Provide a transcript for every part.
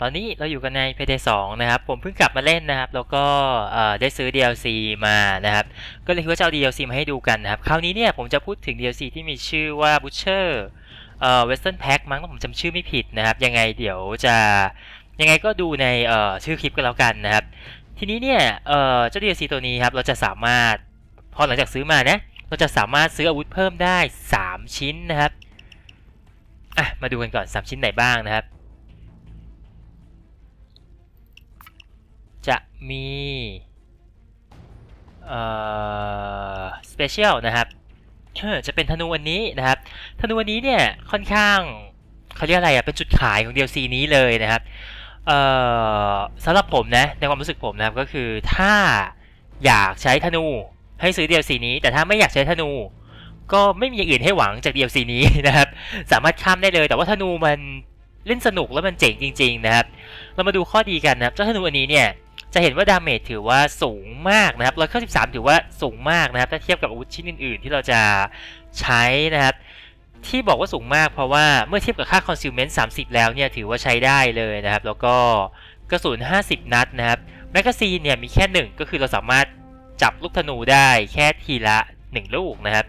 ตอนนี้เราอยู่กันใน Payday 2 นะครับ ผมเพิ่งกลับมาเล่นนะครับ แล้วก็ได้ซื้อ DLC มานะครับ ก็เลยคิดว่าจะเอา DLC มาให้ดูกันนะครับ คราวนี้เนี่ยผมจะพูดถึง DLC ที่มีชื่อว่า Butcher เอ่อ Western Pack มั้งถ้าผมจำชื่อไม่ผิดนะครับ ยังไงเดี๋ยวจะยังไงก็ดูในเอ่อชื่อคลิปกันแล้วกันนะครับ ทีนี้เนี่ยเอ่อเจ้า DLC ตัวนี้ครับ เราจะสามารถพอหลังจากซื้อมานะ เราจะสามารถซื้ออาวุธเพิ่มได้ 3 ชิ้นนะครับ อะ มาดูกันก่อน 3 ชิ้นไหนบ้างนะครับ จะมีเอ่อสเปเชียลนะครับเออจะเป็นธนูอันนี้นะครับ ธนูอันนี้เนี่ยค่อนข้างเขาเรียกอะไรอะเป็นจุดขายของ DLC นี้เลยนะครับเอ่อสำหรับผมนะในความรู้สึกผมนะครับก็คือถ้าอยากใช้ธนูให้ซื้อ DLC นี้ แต่ถ้าไม่อยากใช้ธนู ก็ไม่มีอย่างอื่นให้หวังจาก DLC นี้นะครับ สามารถข้ามได้เลย แต่ว่าธนูมันเล่นสนุกแล้วมันเจ๋งจริง ๆ นะครับ เรามาดูข้อดีกันนะครับเจ้าธนูอันนี้เนี่ย จะเห็นว่าดาเมจถือว่าสูงมากนะครับรอยเท้า193ถือว่าสูงมากนะครับ ถ้าเทียบกับอาวุธชิ้นอื่น ๆ ที่เราจะใช้นะครับ ที่บอกว่าสูงมากเพราะว่าเมื่อเทียบกับค่า consument 30แล้วเนี่ยถือว่าใช้ได้เลยนะครับ แล้วก็กระสุน50นัดนะครับ แมกกาซีนเนี่ยมีแค่1ก็คือเราสามารถจับลูกธนูได้แค่ทีละ1ลูกนะครับ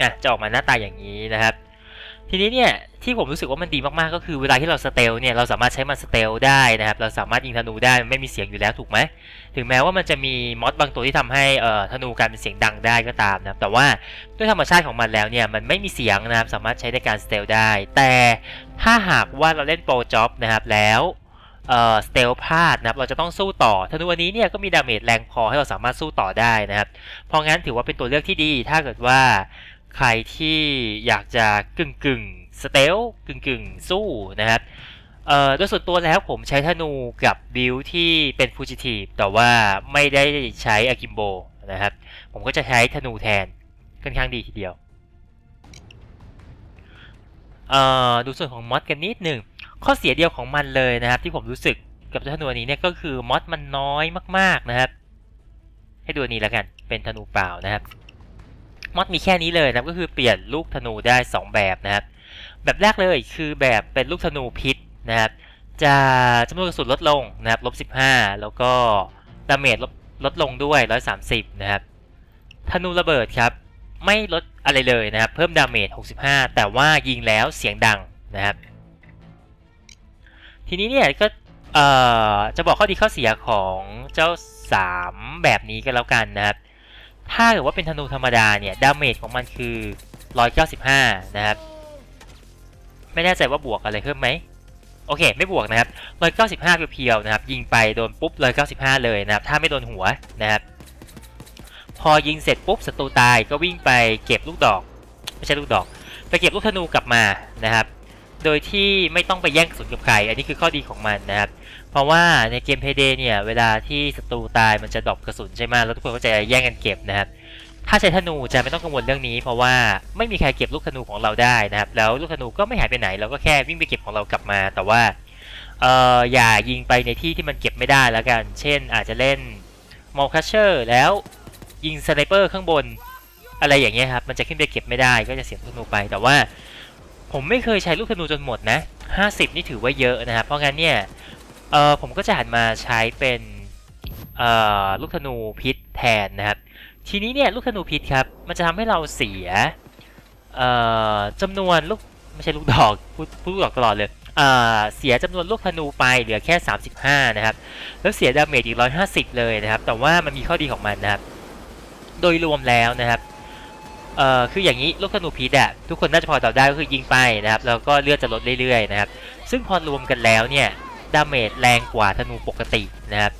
อะจะออกมาหน้าตาอย่างนี้นะครับ ทีนี้เนี่ย ที่ผมรู้สึกว่ามันดีมากๆ ก็คือเวลาที่เราสเตลเนี่ยเราสามารถใช้มันสเตลได้นะครับ เราสามารถยิงธนูได้ไม่มีเสียงอยู่แล้วถูกไหมถึงแม้ว่ามันจะมีมอดบางตัวที่ทำให้เอ่อธนูกลายเป็นเสียงดังได้ก็ตามนะครับแต่ว่าด้วยธรรมชาติของมันแล้วเนี่ยมันไม่มีเสียงนะครับสามารถใช้ในการสเตลได้ แต่ถ้าหากว่าเราเล่นโปรจ็อบนะครับแล้วเอ่อสเตลพลาดนะครับเราจะต้องสู้ต่อธนูอันนี้เนี่ยก็มีดาเมจแรงพอให้เราสามารถสู้ต่อได้นะครับเพราะงั้นถือว่าเป็นตัวเลือกที่ดีถ้าเกิดว่า ใครที่อยากจะกึ่งกึ่งสเตลกึ่งกึ่งสู้นะครับเอ่อโดยส่วนตัวแล้วผมใช้ธนูกับบิลที่เป็นฟูจิทีฟแต่ว่าไม่ได้ใช้อากิมโบนะครับ ผมก็จะใช้ธนูแทนค่อนข้างดีทีเดียวเอ่อดูส่วนของมอดกันนิดหนึ่งข้อเสียเดียวของมันเลยนะครับ ที่ผมรู้สึกกับธนูนี้เนี่ยก็คือมอดมันน้อยมาก ๆนะครับ ให้ดูนนี้แล้วกันเป็นธนูเปล่านะครับ มอดมีแค่นี้เลยนะก็คือเปลี่ยนลูกธนูได้ 2 แบบนะครับ แบบแรกเลยคือแบบเป็นลูกธนูพิษนะครับ จะจำนวนกระสุนลดลงนะครับลบ15 แล้วก็ดาเมจลดลดลงด้วย 130 นะครับ ธนูระเบิดครับ ไม่ลดอะไรเลยนะครับ เพิ่มดาเมจ 65 แต่ว่ายิงแล้วเสียงดังนะครับ ทีนี้เนี่ยก็จะบอกข้อดีข้อเสียของเจ้า 3 แบบนี้กันแล้วกันนะครับ ถ้าเกิดว่าเป็นธนูธรรมดาเนี่ย ดาเมจของมันคือ 195 นะครับ ไม่แน่ใจว่าบวกอะไรเพิ่มไหม โอเค ไม่บวกนะครับ 195 เพียวๆนะครับ ยิงไปโดนปุ๊บ 195 เลยนะครับ ถ้าไม่โดนหัวนะครับ พอยิงเสร็จปุ๊บศัตรูตายก็วิ่งไปเก็บลูกดอก ไม่ใช่ลูกดอก ไปเก็บลูกธนูกลับมานะครับ โดยที่ไม่ต้องไปแย่งกระสุนกับใคร อันนี้คือข้อดีของมันนะครับ เพราะว่าในเกม Payday เนี่ย เวลาที่ศัตรูตายมันจะดรอปกระสุนใช่ไหมแล้วทุกคนก็จะแย่งกันเก็บนะครับ ถ้าใช้ธนูจะไม่ต้องกังวลเรื่องนี้ เพราะว่าไม่มีใครเก็บลูกธนูของเราได้นะครับ แล้วลูกธนูก็ไม่หายไปไหน เราก็แค่วิ่งไปเก็บของเรากลับมา แต่ว่าเอออย่ายิงไปในที่ที่มันเก็บไม่ได้แล้วกัน เช่น อาจจะเล่นมอลคัชเชอร์แล้วยิงสไนเปอร์ข้างบนอะไรอย่างเงี้ยครับ มันจะขึ้นไปเก็บไม่ได้ก็จะเสียลูกธนูไป แต่ว่า ผมไม่เคยใช้ลูกธนูจนหมดนะ 50 นี่ถือว่าเยอะนะครับ เพราะงั้นเนี่ยเอ่อผมก็จะหันมาใช้เป็นเอ่อลูกธนูพิษแทนนะครับ ทีนี้เนี่ยลูกธนูพิษครับ มันจะทำให้เราเสียเอ่อจำนวนลูกไม่ใช่ลูกดอกพูดพูดลูกดอกตลอดเลยเอ่อเสียจำนวนลูกธนูไปเหลือแค่ 35 นะครับ แล้วเสียดาเมจอีก 150 เลยนะครับ แต่ว่ามันมีข้อดีของมันนะครับ โดยรวมแล้วนะครับ เอ่อคืออย่างนี้ลูกธนูพิษอะทุกคนน่าจะพอเดาได้ก็คือยิงไปนะครับแล้วก็เลือดจะลดเรื่อยๆนะครับซึ่งพอรวมกันแล้วเนี่ยดาเมจแรงกว่าธนูปกตินะครับ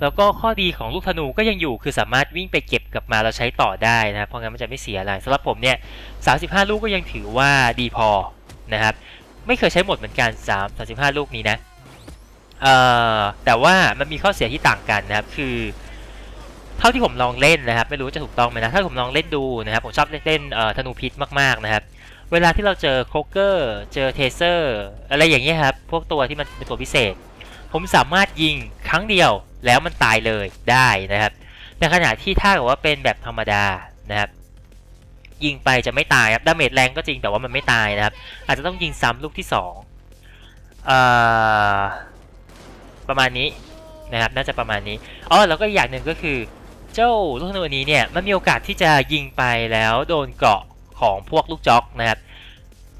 แล้วก็ข้อดีของลูกธนูก็ยังอยู่คือสามารถวิ่งไปเก็บกลับมาเราใช้ต่อได้นะครับเพราะงั้นมันจะไม่เสียอะไรสำหรับผมเนี่ย35 ลูกก็ยังถือว่าดีพอนะครับไม่เคยใช้หมดเหมือนกัน3 35 ลูกนี้นะเอ่อแต่ว่ามันมีข้อเสียที่ต่างกันนะครับคือ เท่าที่ผมลองเล่นนะครับ ไม่รู้จะถูกต้องไหมนะถ้าผมลองเล่นดูนะครับ ผมชอบเล่นเอ่อธนูพิษมากๆนะครับ เวลาที่เราเจอโคเกอร์ เจอเทเซอร์ อะไรอย่างเงี้ยครับ พวกตัวที่มันเป็นตัวพิเศษ ผมสามารถยิงครั้งเดียวแล้วมันตายเลยได้นะครับ ในขณะที่ถ้าเกิดว่าเป็นแบบธรรมดานะครับยิงไปจะไม่ตายครับ ดาเมจแรงก็จริงแต่ว่ามันไม่ตายนะครับ อาจจะต้องยิงซ้ำลูกที่2เอ่อประมาณนี้นะครับ น่าจะประมาณนี้ อ๋อ แล้วก็อีกอย่างหนึ่งก็คือ เจ้าลูกธนูอันนี้เนี่ยมันมีโอกาสที่จะยิงไปแล้วโดนเกราะของพวกลูกจ็อกนะครับ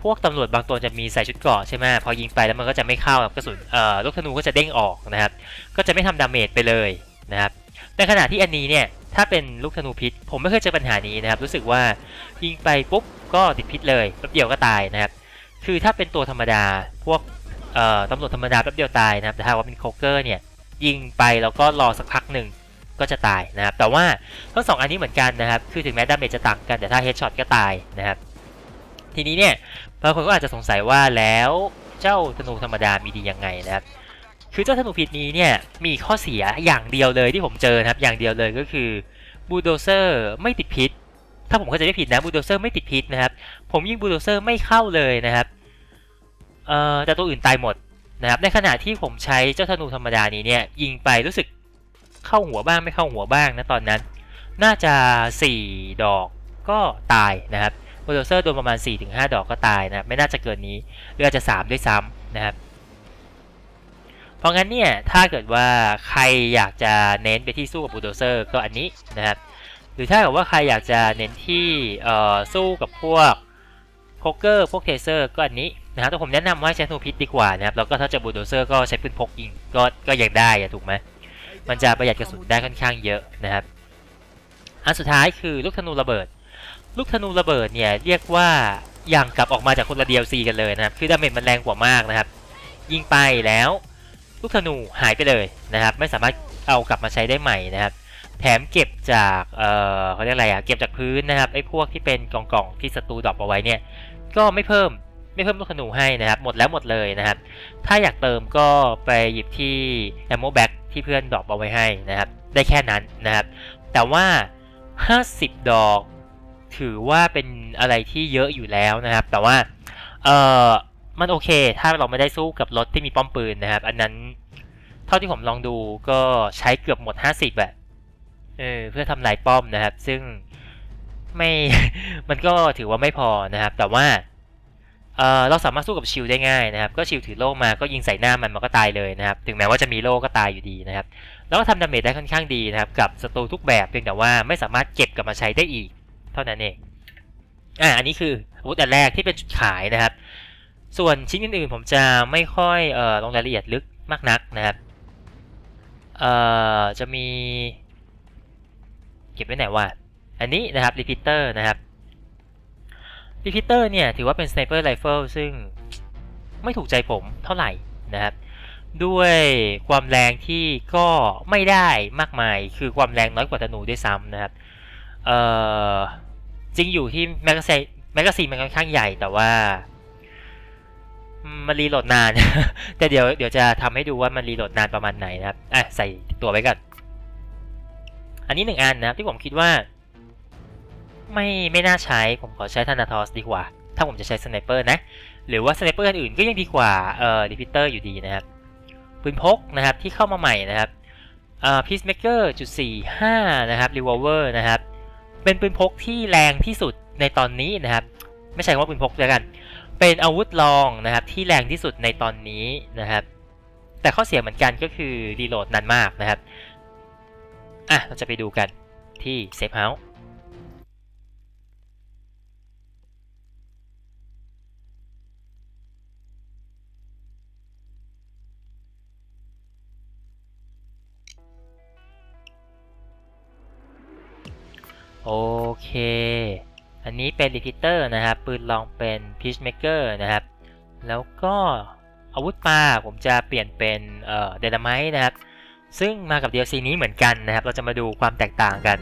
พวกตำรวจบางตัวจะมีใส่ชุดเกราะใช่ไหมพอยิงไปแล้วมันก็จะไม่เข้ากับกระสุนเอ่อลูกธนูก็จะเด้งออกนะครับ ก็จะไม่ทำดาเมจไปเลยนะครับในขณะที่อันนี้เนี่ยถ้าเป็นลูกธนูพิษ ผมไม่เคยเจอปัญหานี้นะครับ รู้สึกว่ายิงไปปุ๊บก็ติดพิษเลยแป๊บเดียวก็ตายนะครับ คือถ้าเป็นตัวธรรมดาพวกเอ่อตำรวจธรรมดาแป๊บเดียวตายนะครับแต่ถ้าว่าเป็นโคเกอร์เนี่ยยิงไปแล้วก็รอสักพักหนึ่ง ก็จะตายนะครับ แต่ว่าทั้งสองอันนี้เหมือนกันนะครับ คือถึงแม้ดาเมจจะต่างกันแต่ถ้าเฮดช็อตก็ตายนะครับ ทีนี้เนี่ยบางคนก็อาจจะสงสัยว่าแล้วเจ้าธนูธรรมดามีดียังไงนะครับ คือเจ้าธนูพิษนี้เนี่ยมีข้อเสียอย่างเดียวเลยที่ผมเจอนะครับ อย่างเดียวเลยก็คือบูโดเซอร์ไม่ติดพิษ ถ้าผมเข้าใจไม่ผิดนะบูโดเซอร์ไม่ติดพิษนะครับ ผมยิงบูโดเซอร์ไม่เข้าเลยนะครับเอ่อแต่ตัวอื่นตายหมดนะครับในขณะที่ผมใช้เจ้าธนูธรรมดานี้เนี่ยยิงไปรู้สึก เข้าหัวบ้างไม่เข้าหัวบ้างนะตอนนั้น น่าจะ 4 ดอกก็ตายนะครับบูลโดเซอร์โดนประมาณ 4-5 ดอกก็ตายนะไม่น่าจะเกินนี้หรืออาจจะ 3 ด้วยซ้ำนะครับเพราะงั้นเนี่ยถ้าเกิดว่าใครอยากจะเน้นไปที่สู้กับบูโดเซอร์ก็อันนี้นะครับ หรือถ้าเกิดว่าใครอยากจะเน้นที่สู้กับพวกโคเกอร์พวกเทเซอร์ก็อันนี้นะครับแต่ผมแนะนำว่าใช้ธนูพิษดีกว่านะครับแล้วก็ถ้าจะบูโดเซอร์ก็ใช้ปืนพกยิงก็ก็ยังได้อะถูกไหม มันจะประหยัดกระสุนได้ค่อนข้างเยอะนะครับ อันสุดท้ายคือลูกธนูระเบิด ลูกธนูระเบิดเนี่ยเรียกว่าอย่างกลับออกมาจากคนละ DLC กันเลยนะครับ คือดาเมจมันแรงกว่ามากนะครับ ยิงไปแล้วลูกธนูหายไปเลยนะครับ ไม่สามารถเอากลับมาใช้ได้ใหม่นะครับ แถมเก็บจาก เอ่อเขาเรียกอะไรอะเก็บจากพื้นนะครับไอ้พวกที่เป็นกล่องๆที่ศัตรูดรอปเอาไว้เนี่ย ก็ไม่เพิ่มไม่เพิ่มลูกธนูให้นะครับ หมดแล้วหมดเลยนะครับ ถ้าอยากเติมก็ไปหยิบที่ ammo bag ที่เพื่อนดรอปเอาไว้ให้นะครับ ได้แค่นั้นนะครับ แต่ว่า 50 ดอก ถือว่าเป็นอะไรที่เยอะอยู่แล้วนะครับ แต่ว่า เออมันโอเค ถ้าเราไม่ได้สู้กับรถที่มีป้อมปืนนะครับ อันนั้น เท่าที่ผมลองดูก็ใช้เกือบหมด 50อะเออเพื่อทำลายป้อมนะครับ ซึ่งไม่ มันก็ถือว่าไม่พอนะครับ แต่ว่า เออเราสามารถสู้กับชิลได้ง่ายนะครับ ก็ชิลถือโล่มาก็ยิงใส่หน้ามันมันก็ตายเลยนะครับ ถึงแม้ว่าจะมีโล่ก็ตายอยู่ดีนะครับ แล้วก็ทำดาเมจได้ค่อนข้างดีนะครับ กับศัตรูทุกแบบเพียงแต่ว่าไม่สามารถเก็บกลับมาใช้ได้อีก เท่านั้นเอง อ่า อันนี้คืออาวุธอันแรกที่เป็นจุดขายนะครับ ส่วนชิ้นอื่นๆผมจะไม่ค่อยเอ่อลงรายละเอียดลึกมากนักนะครับ เอ่อ จะมี เก็บไว้ไหนวะอันนี้นะครับ repeater นะครับ repeater เนี่ยถือว่าเป็น sniper rifle ซึ่งไม่ถูกใจผมเท่าไหร่นะครับ ด้วยความแรงที่ก็ไม่ได้มากมาย คือความแรงน้อยกว่าธนูด้วยซ้ำนะครับเอ่อจริงอยู่ที่แมกกาซีนแมกกาซีนมันค่อนข้างใหญ่แต่ว่ามมันรีโหลดนาน แต่เดี๋ยวเดี๋ยวจะทำให้ดูว่ามันรีโหลดนานประมาณไหนนะครับอะใส่ตัวไว้ก่อนอันนี้หนึ่งอันนะครับที่ผมคิดว่า ไม่ไม่น่าใช้ผมขอใช้ธนาทอสดีกว่า ถ้าผมจะใช้สไนเปอร์นะ หรือว่าสไนเปอร์อื่นก็ยังดีกว่าเอ่อดิพิเตอร์อยู่ดีนะครับปืนพกนะครับที่เข้ามาใหม่นะครับอ่าพีซเมเกอร์จุดสี่ห้านะครับรีวอลเวอร์นะครับเป็นปืนพกที่แรงที่สุดในตอนนี้นะครับ ไม่ใช่ว่าปืนพกแล้วกัน เป็นอาวุธรองนะครับที่แรงที่สุดในตอนนี้นะครับ แต่ข้อเสียเหมือนกันก็คือรีโหลดนานมากนะครับอะเราจะไปดูกันที่เซฟเฮาส์ โอเค อันนี้เป็น repeater นะครับ ปืนลองเป็น peacemaker นะครับ แล้วก็อาวุธปลาผมจะเปลี่ยนเป็นเอ่อ dynamite นะครับ ซึ่งมากับ DLC นี้เหมือนกันนะครับ เราจะมาดูความแตกต่างกัน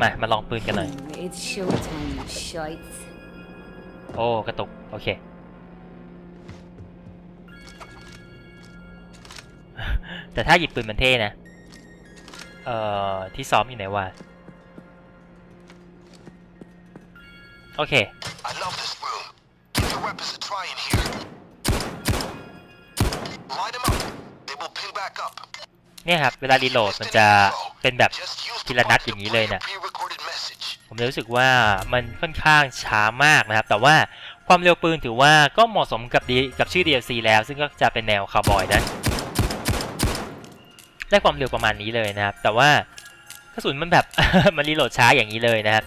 มา มาลองปืนกันหน่อย It's showtime, you shites. โอ้ กระตุก โอเค แต่ถ้าหยิบปืนมันเท่นะ เอ่อ ที่ซ้อมอยู่ไหนวะ โอเค I love this room. Give your weapons a try in here. Light them up. They will ping back up. เนี่ยครับ เวลารีโหลดมันจะเป็นแบบ Just use ที the ละนัด button อย่าง to นี้ play เลย a นะ pre-recorded message. ผมเลยรู้สึกว่ามันค่อนข้างช้ามากนะครับ แต่ว่าความเร็วปืนถือว่าก็เหมาะสมกับดีกับชื่อ DLC แล้ว ซึ่งก็จะเป็นแนวคาวบอยนะ ได้ความเร็วประมาณนี้เลยนะครับ แต่ว่ากระสุนมันแบบ มันรีโหลดช้าอย่างนี้เลยนะครับ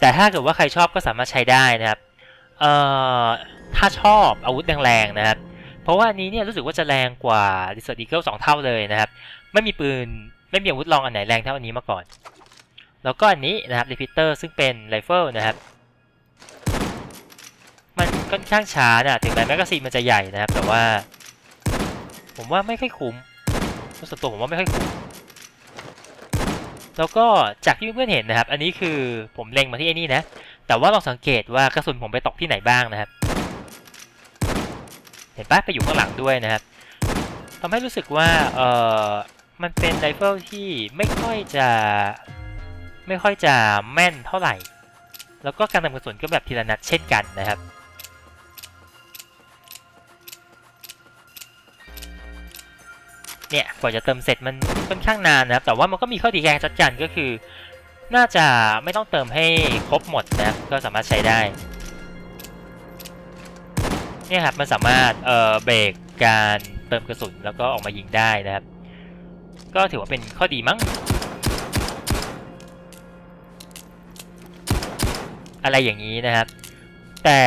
แต่ถ้าเกิดว่าใครชอบก็สามารถใช้ได้นะครับเอ่อถ้าชอบอาวุธแรงๆนะครับ เพราะว่าอันนี้เนี่ยรู้สึกว่าจะแรงกว่า Desert Eagle 2เท่าเลยนะครับ ไม่มีปืนไม่มีอาวุธรองอันไหนแรงเท่าอันนี้มาก่อน แล้วก็อันนี้นะครับ Repeater ซึ่งเป็นไรเฟิลนะครับมันค่อนข้างช้านะถึงแม้แมกกาซีนมันจะใหญ่นะครับ แต่ว่า ผมว่าไม่ค่อยคุ้ม ส่วนตัวผมว่าไม่ค่อยคุ้มแล้วก็จากที่เพื่อนเห็นนะครับ อันนี้คือผมเล็งมาที่ไอ้นี่นะ แต่ว่าลองสังเกตว่ากระสุนผมไปตกที่ไหนบ้างนะครับ เห็นปะไปอยู่ข้างหลังด้วยนะครับทำให้รู้สึกว่าเออมันเป็นไรเฟิลที่ไม่ค่อยจะไม่ค่อยจะแม่นเท่าไหร่ แล้วก็การทำกระสุนก็แบบทีละนัดเช่นกันนะครับ เนี่ยกว่าจะเติมเสร็จมันค่อนข้างนานนะครับ แต่ว่ามันก็มีข้อดีแค่จัดกันก็คือ น่าจะไม่ต้องเติมให้ครบหมดนะครับก็สามารถใช้ได้เนี่ยครับมันสามารถเอ่อเบรกการเติมกระสุนแล้วก็ออกมายิงได้นะครับ ก็ถือว่าเป็นข้อดีมั้งอะไรอย่างนี้นะครับ แต่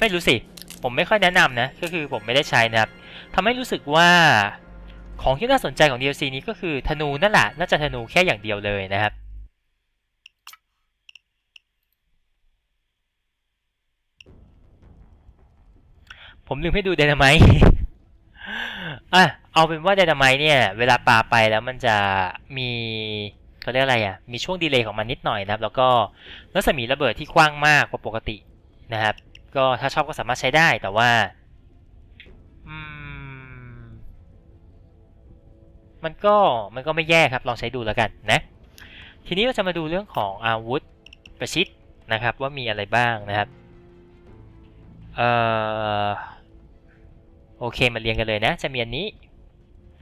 ไม่รู้สิ ผมไม่ค่อยแนะนำนะ ก็คือผมไม่ได้ใช้นะครับทำให้รู้สึกว่า ของที่น่าสนใจของ DLC นี้ก็คือธนูนั่นแหละน่าจะธนูแค่อย่างเดียวเลยนะครับ ผมลืมให้ดูไดนาไมต์อะเอาเป็นว่าไดนาไมต์เนี่ย เวลาปาไปแล้วมันจะมีเขาเรียกอะไรอะ มีช่วงดีเลย์ของมันนิดหน่อยนะครับ แล้วก็รัศมีระเบิดที่กว้างมากกว่าปกตินะครับ ก็ถ้าชอบก็สามารถใช้ได้แต่ว่า มันก็มันก็ไม่แย่ครับลองใช้ดูแล้วกันนะทีนี้เราจะมาดูเรื่องของอาวุธประชิดนะครับว่ามีอะไรบ้างนะครับเอ่อโอเคมาเรียงกันเลยนะ จะมีอันนี้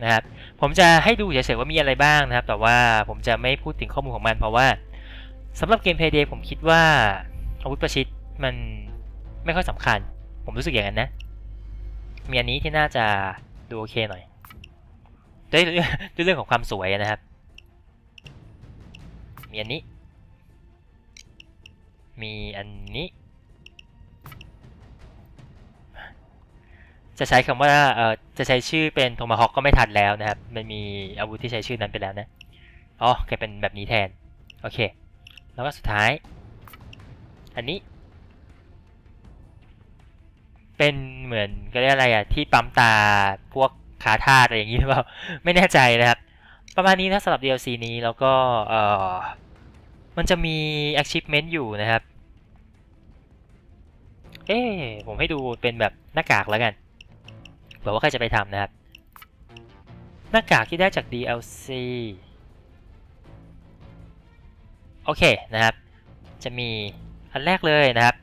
นะครับผมจะให้ดูเฉยๆว่ามีอะไรบ้างนะครับ แต่ว่าผมจะไม่พูดถึงข้อมูลของมัน เพราะว่าสำหรับเกมเพย์เดย์ผมคิดว่าอาวุธประชิดมันไม่ค่อยสำคัญ ผมรู้สึกอย่างนั้นนะ มีอันนี้ที่น่าจะดูโอเคหน่อย ด้วยด้วยเรื่องของความสวยนะครับ มีอันนี้ มีอันนี้ จะใช้คำว่าเอ่อจะใช้ชื่อเป็นโทมาฮอกก็ไม่ทันแล้วนะครับ มันมีอาวุธที่ใช้ชื่อนั้นไปแล้วนะ อ๋อแกเป็นแบบนี้แทน โอเค แล้วก็สุดท้าย อันนี้ เป็นเหมือนก็เรียกอะไรอะที่ปั๊มตาพวก ขาทาสอะไรอย่างนี้หรือเปล่าไม่แน่ใจนะครับ ประมาณนี้นะสำหรับ DLC นี้แล้วก็เออมันจะมี achievement อยู่นะครับ เอ๊ผมให้ดูเป็นแบบหน้ากากแล้วกันเผื่อว่าใครจะไปทำนะครับ หน้ากากที่ได้จาก DLC โอเคนะครับ จะมีอันแรกเลยนะครับ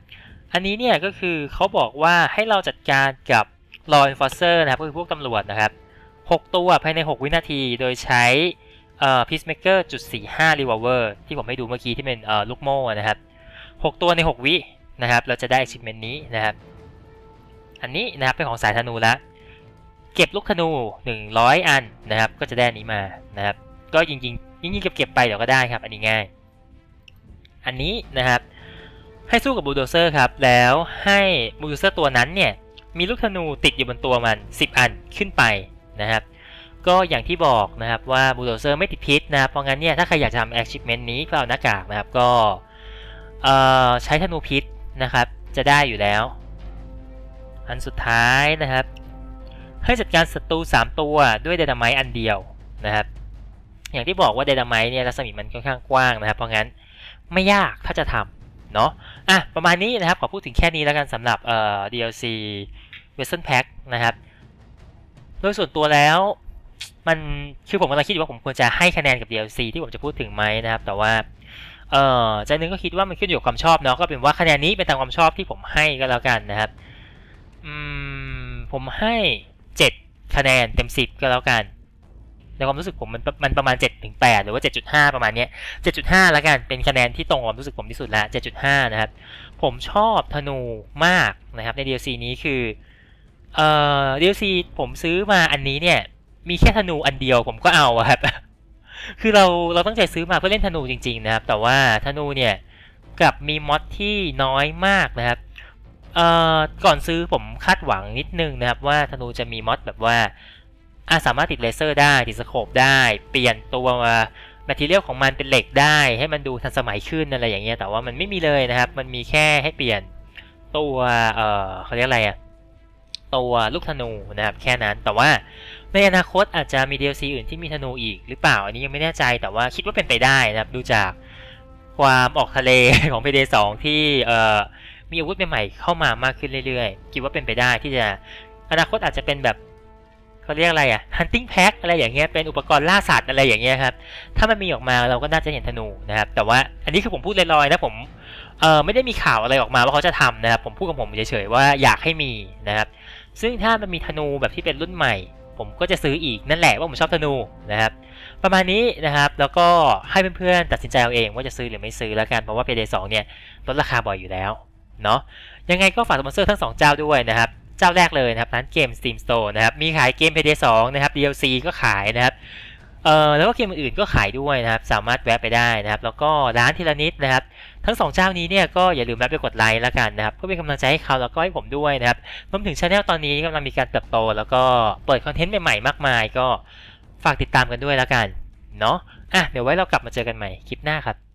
อันนี้เนี่ยก็คือเขาบอกว่าให้เราจัดการกับ law enforcer นะครับก็คือพวกตำรวจนะครับ 6 ตัวภายใน 6 วินาทีโดยใช้เอ่อ peacemaker จุด45 revolver ที่ผมให้ดูเมื่อกี้ที่เป็นเอ่อลูกโม่นะครับ 6 ตัวใน 6 วินะครับ เราจะได้ achievement นี้นะครับ อันนี้นะครับเป็นของสายธนูละเก็บลูกธนู 100 อันนะครับ ก็จะได้อันนี้มานะครับ ก็ยิงยิงยิงยิงเก็บเก็บไปเดี๋ยวก็ได้ครับ อันนี้ง่าย อันนี้นะครับให้สู้กับบูลโดเซอร์ครับ แล้วให้บูลโดเซอร์ตัวนั้นเนี่ย มีลูกธนูติดอยู่บนตัวมัน 10 อันขึ้นไปนะครับ ก็อย่างที่บอกนะครับว่าบูลโดเซอร์ไม่ติดพิษนะครับเพราะงั้นเนี่ยถ้าใครอยากทำ achievement นี้ก็เอาหน้ากากนะครับก็เออใช้ธนูพิษนะครับจะได้อยู่แล้ว อันสุดท้ายนะครับ ให้จัดการศัตรู 3 ตัวด้วยเดนาไมต์อันเดียวนะครับ อย่างที่บอกว่าเดนาไมต์เนี่ยรัศมีมันค่อนข้างกว้างนะครับ เพราะงั้นไม่ยากถ้าจะทำเนาะอะประมาณนี้นะครับขอพูดถึงแค่นี้แล้วกันสำหรับเอ่อ DLC Western Pack นะครับ โดยส่วนตัวแล้วมันคือผมกำลังคิดอยู่ว่าผมควรจะให้คะแนนกับ DLC ที่ผมจะพูดถึงไหมนะครับ แต่ว่าเอ่อใจหนึงก็คิดว่ามันขึ้นอยู่กับความชอบเนาะก็เป็นว่าคะแนนนี้เป็นตามความชอบที่ผมให้ก็แล้วกันนะครับอืมผมให้7คะแนนเต็ม 10 ก็แล้วกันในความรู้สึกผมมันมันประมาณ7ถึง8หรือว่า 7.5 ประมาณเนี้ย7.5 แล้วกันเป็นคะแนนที่ตรงความรู้สึกผมที่สุดแล้ว7.5 นะครับ ผมชอบธนูมากนะครับใน DLC นี้คือ เอ่อ DLC ผมซื้อมาอันนี้เนี่ย มีแค่ธนูอันเดียวผมก็เอาครับ คือเราเราตั้งใจซื้อมาเพื่อเล่นธนูจริง ๆ นะครับ แต่ว่าธนูเนี่ยกลับมีมอดที่น้อยมากนะครับเอ่อก่อนซื้อผมคาดหวังนิดนึงนะครับ ว่าธนูจะมีมอดแบบว่าอะสามารถติดเลเซอร์ได้ติดสโคปได้ เปลี่ยนตัวแมทเทียลของมันเป็นเหล็กได้ ให้มันดูทันสมัยขึ้นอะไรอย่างเงี้ยแต่ว่ามันไม่มีเลยนะครับ มันมีแค่ให้เปลี่ยนตัวเอ่อเขาเรียกอะไรอะ ตัวลูกธนูนะครับแค่นั้นแต่ว่าในอนาคตอาจจะมี DLC อื่นที่มีธนูอีกหรือเปล่า อันนี้ยังไม่แน่ใจแต่ว่าคิดว่าเป็นไปได้นะครับดูจากความออกทะเลของ PD 2ที่เอ่อมีอาวุธใหม่ๆเข้ามามากขึ้นเรื่อยๆ คิดว่าเป็นไปได้ที่จะอนาคตอาจจะเป็นแบบเขาเรียกอะไรอะ hunting pack อะไรอย่างเงี้ยเป็นอุปกรณ์ล่าสัตว์อะไรอย่างเงี้ยครับถ้ามันมีออกมาเราก็น่าจะเห็นธนูนะครับ แต่ว่าอันนี้คือผมพูดลอยๆนะผมเอ่อไม่ได้มีข่าวอะไรออกมาว่าเขาจะทำนะครับ ผมพูดกับผมเฉยๆว่าอยากให้มีนะครับ ซึ่งถ้ามันมีธนูแบบที่เป็นรุ่นใหม่ ผมก็จะซื้ออีกนั่นแหละว่าผมชอบธนูนะครับ ประมาณนี้นะครับแล้วก็ให้เพื่อนๆตัดสินใจเอาเองว่าจะซื้อหรือไม่ซื้อแล้วกันเพราะว่า Payday 2เนี่ยลดราคาบ่อยอยู่แล้วเนาะยังไงก็ฝากสปอนเซอร์ทั้ง 2 เจ้าด้วยนะครับ เจ้าแรกเลยนะครับร้านเกม Steam Store นะครับมีขายเกม Payday 2นะครับ DLC ก็ขายนะครับ เอ่อแล้วก็เกมอื่นก็ขายด้วยนะครับ สามารถแวะไปได้นะครับ แล้วก็ร้านทีละนิดนะครับ ทั้งสองเจ้านี้เนี่ยก็อย่าลืมแวะไปกดไลค์แล้วกันนะครับเพื่อเป็นกำลังใจให้เขาแล้วก็ให้ผมด้วยนะครับรวมถึงช anel ตอนนี้กำลังมีการเติบโต แล้วก็เปิดคอนเทนต์ใหม่ๆมากมาย ก็ฝากติดตามกันด้วยแล้วกันเนาะอะเดี๋ยวไว้เรากลับมาเจอกันใหม่คลิปหน้าครับ